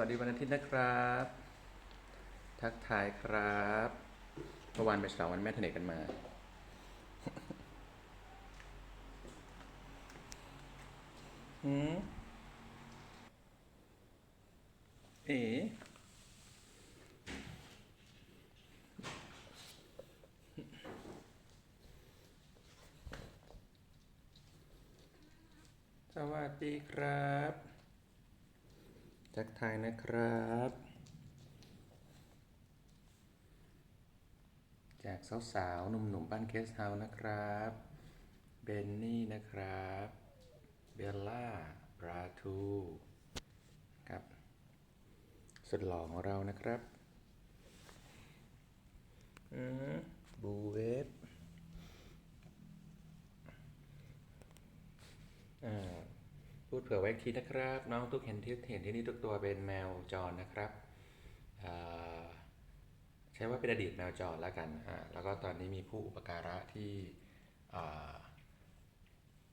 วัสดีวันอาทิตย์นะครับ ทักทายครับเมื่อวานไปฉลองวันแม่ทะเลกันมา หืมเอ๋สวัสดีครับ ทักทายนะครับ จากสาวๆหนุ่มๆบ้านเคสเฮาส์นะครับ เบนนี่นะครับ เบลล่าบราทูครับ สุดหล่อของเรานะครับอืมบูเวฟอ่า พูด เผื่อไว้ทีนะครับ น้องทุกเห็นที่เห็นที่นี่ทุกตัวเป็นแมวจรนะครับใช้ว่าเป็นอดีตแมวจรแล้วกันแล้วก็ตอนนี้มีผู้อุปการะที่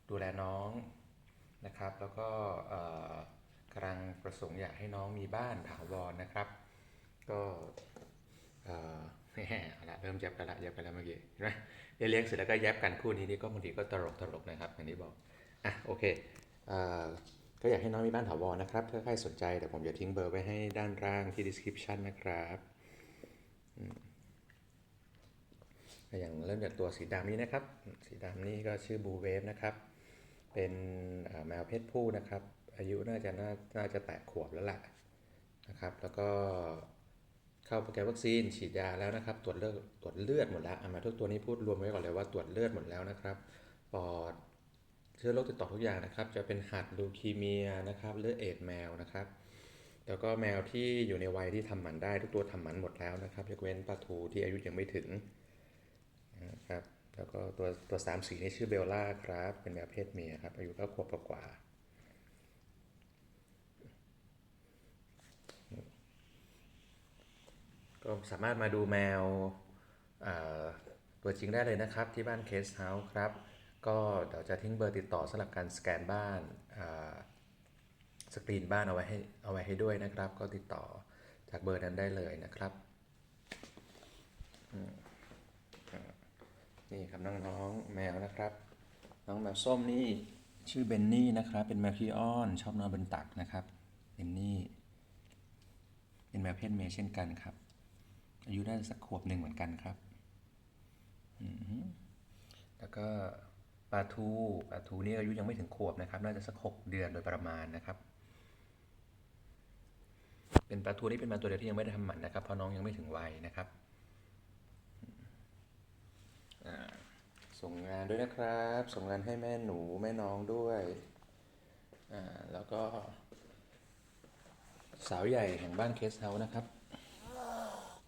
ดูแลน้องนะครับ แล้วก็กำลังประสงค์อยากให้น้องมีบ้านถาวรนะครับ ก็เอ่อแหมละเริ่มแยบกันละแยบกันแล้วเมื่อกี้เห็นไหมเลี้ยงเสร็จแล้วก็แยบกันคู่นี้นี่ก็บางทีก็ตลกตลกนะครับอย่างที่บอกอะโอเค ก็อยากให้น้องมีบ้านถาวรนะครับถ้าใครสนใจเดี๋ยวผมจะทิ้งเบอร์ไว้ให้ด้านล่างที่ description นะครับอย่างเริ่มจากตัวสีดำนี้นะครับ สีดำนี่ก็ชื่อบูเวฟนะครับ เป็นแมวเพศผู้นะครับ อายุน่าจะน่านาจะแตะขวบแล้วล่ะนะครับ แล้วก็เข้าโปรแกรมวัคซีนฉีดยาแล้วนะครับ ตรวจเลือดตรวจเลือดหมดแล้วเอามาทุกตัวนี้พูดรวมไว้ก่อนเลยว่าตรวจเลือดหมดแล้วนะครับ ปอด เชื้อโรคติดต่อทุกอย่างนะครับ จะเป็นหัดลูคีเมียนะครับเลือดเอด์แมวนะครับ แล้วก็แมวที่อยู่ในวัยที่ทำหมันได้ทุกตัวทำหมันหมดแล้วนะครับยกเว้นปลาทูที่อายุยังไม่ถึงนะครับแล้วก็ตัวตัวสามสีนี่ชื่อเบลล่าครับ เป็นแมวเพศเมียครับอายุก็ขวบกว่าก็สามารถมาดูแมวตัวจริงได้เลยนะครับ ที่บ้านเคสเฮาส์ครับ ก็เดี๋ยวจะทิ้งเบอร์ติดต่อสำหรับการสแกนบ้านสกรีนบ้านเอาไว้ให้เอาไว้ให้ด้วยนะครับ ก็ติดต่อจากเบอร์นั้นได้เลยนะครับนี่ครับน้องๆแมวนะครับ น้องแมวส้มนี่ชื่อเบนนี่นะครับ เป็นแมวขี้อ้อนชอบนอนบนตักนะครับเบนนี่เป็นแมวเพศเมียเช่นกันครับ อายุได้สักขวบหนึ่งเหมือนกันครับแล้วก็ ปลาทูปลาทูนี่อายุยังไม่ถึงขวบนะครับ น่าจะสักหกเดือนโดยประมาณนะครับ เป็นปลาทูนี่เป็นปลาตัวเดียวที่ยังไม่ได้ทำหมันนะครับเพราะน้องยังไม่ถึงวัยนะครับส่งงานด้วยนะครับ ส่งงานให้แม่หนูแม่น้องด้วยอ่าแล้วก็ สาวใหญ่แห่งบ้านเคสเฮาส์นะครับ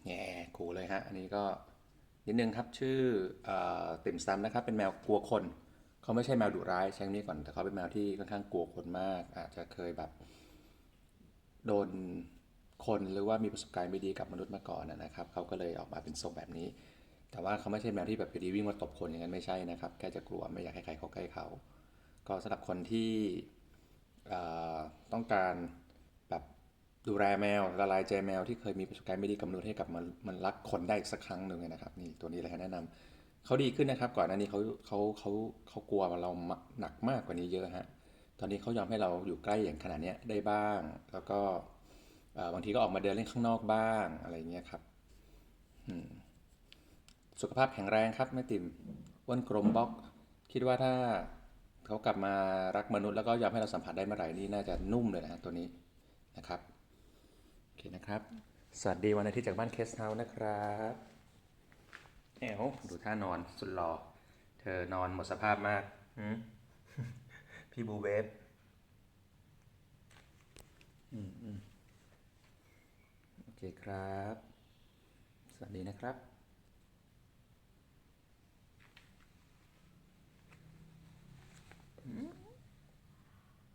แง่ขู่เลยฮะ อันนี้ก็นิดนึงครับชื่อออติ่มซำนะครับ เป็นแมวกลัวคน เขาไม่ใช่แมวดุร้ายใช้คำนี้ก่อนแต่เขาเป็นแมวที่ค่อนข้างกลัวคนมาก อาจจะเคยแบบ โดนคนหรือว่ามีประสบการณ์ไม่ดีกับมนุษย์มาก่อนนะครับเขาก็เลยออกมาเป็นทรงแบบนี้ แต่ว่าเขาไม่ใช่แมวที่แบบอยู่ดีวิ่งมาตบคนอย่างนั้นไม่ใช่นะครับแค่จะกลัวไม่อยากให้ใครเข้าใกล้เขา ก็สำหรับคนที่ต้องการแบบดูแลแมวละลายใจแมวที่เคยมีประสบการณ์ไม่ดีกับมนุษย์ให้กลับมันมันรักคนได้อีกสักครั้งหนึ่งนะครับนี่ตัวนี้เลยแนะนำ เขาดีขึ้นนะครับ ก่อนหน้านี้เขาเขาเขาเขากลัวเราหนักมากกว่านี้เยอะฮะตอนนี้เขายอมให้เราอยู่ใกล้อย่างขนาดนี้ได้บ้าง แล้วก็บางทีก็ออกมาเดินเล่นข้างนอกบ้างอะไรเงี้ยครับสุขภาพแข็งแรงครับแม่ติ๋มอ้วนกลมบล็อก คิดว่าถ้าเขากลับมารักมนุษย์แล้วก็ยอมให้เราสัมผัสได้เมื่อไหร่นี่น่าจะนุ่มเลยนะฮะตัวนี้นะครับโอเคนะครับ สวัสดีวันอาทิตย์จากบ้านเคสเฮาส์นะครับ แอวดูท่านอนสุดหล่อเธอนอนหมดสภาพมากหืมพี่บูเวฟอืมอืมโอเคครับ สวัสดีนะครับ